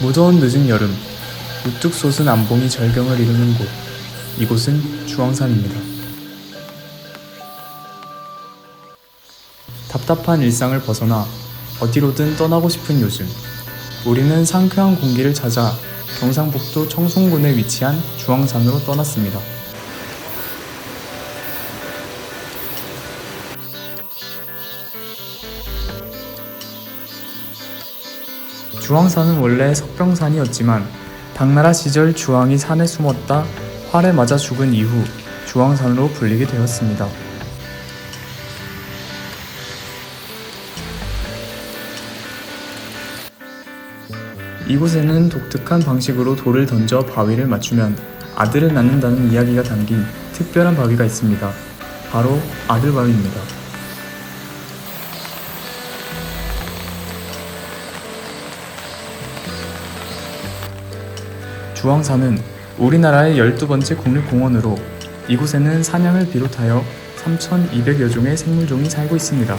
무더운 늦은 여름, 우뚝 솟은 안봉이 절경을 이루는 곳. 이곳은 주황산입니다. 답답한 일상을 벗어나 어디로든 떠나고 싶은 요즘. 우리는 상쾌한 공기를 찾아 경상북도 청송군에 위치한 주황산으로 떠났습니다. 주황산은 원래 석병산이었지만 당나라 시절 주황이 산에 숨었다 활에 맞아 죽은 이후 주황산으로 불리게 되었습니다. 이곳에는 독특한 방식으로 돌을 던져 바위를 맞추면 아들을 낳는다는 이야기가 담긴 특별한 바위가 있습니다. 바로 아들바위입니다. 주황산은 우리나라의 12번째 국립공원으로 이곳에는 사냥을 비롯하여 3,200여 종의 생물종이 살고 있습니다.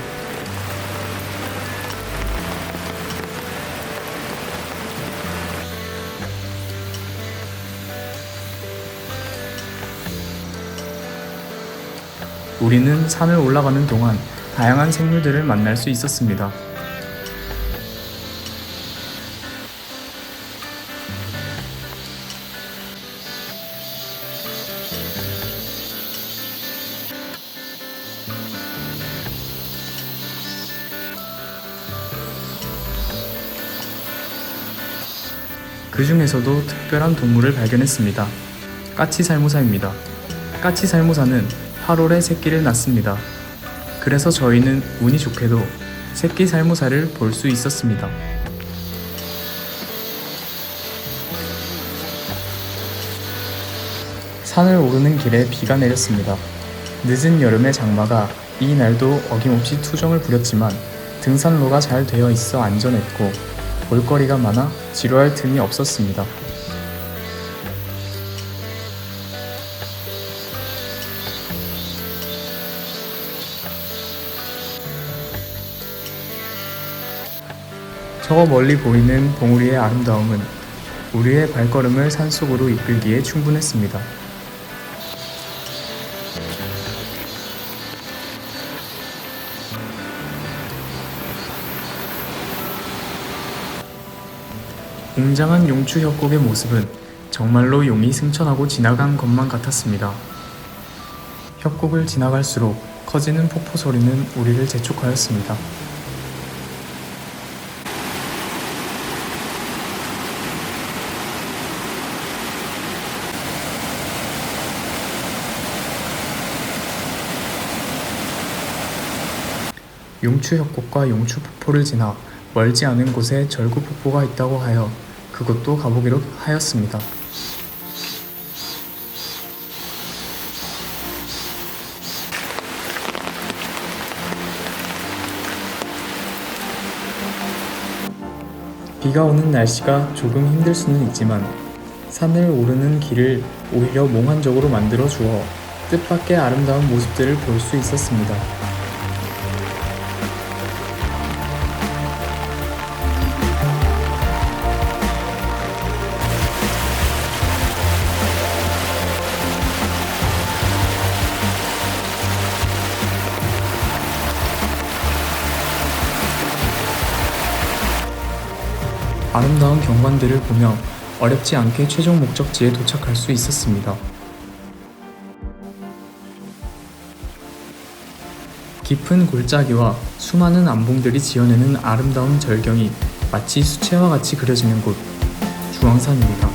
우리는 산을 올라가는 동안 다양한 생물들을 만날 수 있었습니다. 그 중에서도 특별한 동물을 발견했습니다. 까치살모사입니다. 까치살모사는 8월에 새끼를 낳습니다. 그래서 저희는 운이 좋게도 새끼 살모사를 볼 수 있었습니다. 산을 오르는 길에 비가 내렸습니다. 늦은 여름의 장마가 이 날도 어김없이 투정을 부렸지만 등산로가 잘 되어 있어 안전했고 볼거리가 많아 지루할 틈이 없었습니다. 저 멀리 보이는 봉우리의 아름다움은 우리의 발걸음을 산속으로 이끌기에 충분했습니다. 웅장한 용추 협곡의 모습은 정말로 용이 승천하고 지나간 것만 같았습니다. 협곡을 지나갈수록 커지는 폭포 소리는 우리를 재촉하였습니다. 용추 협곡과 용추 폭포를 지나 멀지 않은 곳에 절구 폭포가 있다고 하여 그곳도 가보기로 하였습니다. 비가 오는 날씨가 조금 힘들 수는 있지만 산을 오르는 길을 오히려 몽환적으로 만들어 주어 뜻밖의 아름다운 모습들을 볼 수 있었습니다. 아름다운 경관들을 보며 어렵지 않게 최종 목적지에 도착할 수 있었습니다. 깊은 골짜기와 수많은 암봉들이 지어내는 아름다운 절경이 마치 수채화 같이 그려지는 곳, 주황산입니다.